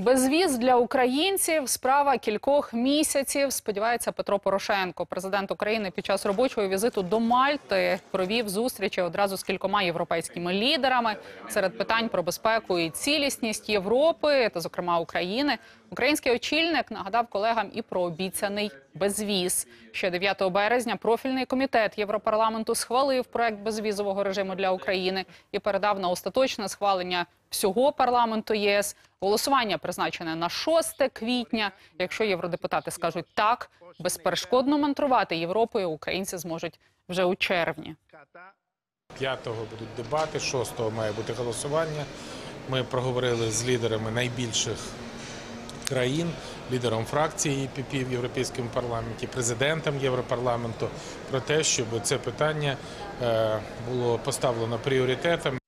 Безвіз для українців справа кількох місяців. Сподівається Петро Порошенко. Президент України під час робочого візиту до Мальти провів зустрічі одразу з кількома європейськими лідерами серед питань про безпеку і цілісність Європи та, зокрема, України. Український очільник нагадав колегам і про обіцяний безвіз. Ще 9 березня профільний комітет Європарламенту схвалив проект безвізового режиму для України і передав на остаточне схвалення всього парламенту ЄС. Голосування призначене на 6 квітня. Якщо євродепутати скажуть так, безперешкодно мантрувати Європою українці зможуть вже у червні. 5-го будуть дебати, 6-го має бути голосування. Ми проговорили з лідерами найбільших країн, лідером фракції ЄПП в Європейському парламенті, президентом Європарламенту про те, щоб це питання е, було поставлено пріоритетом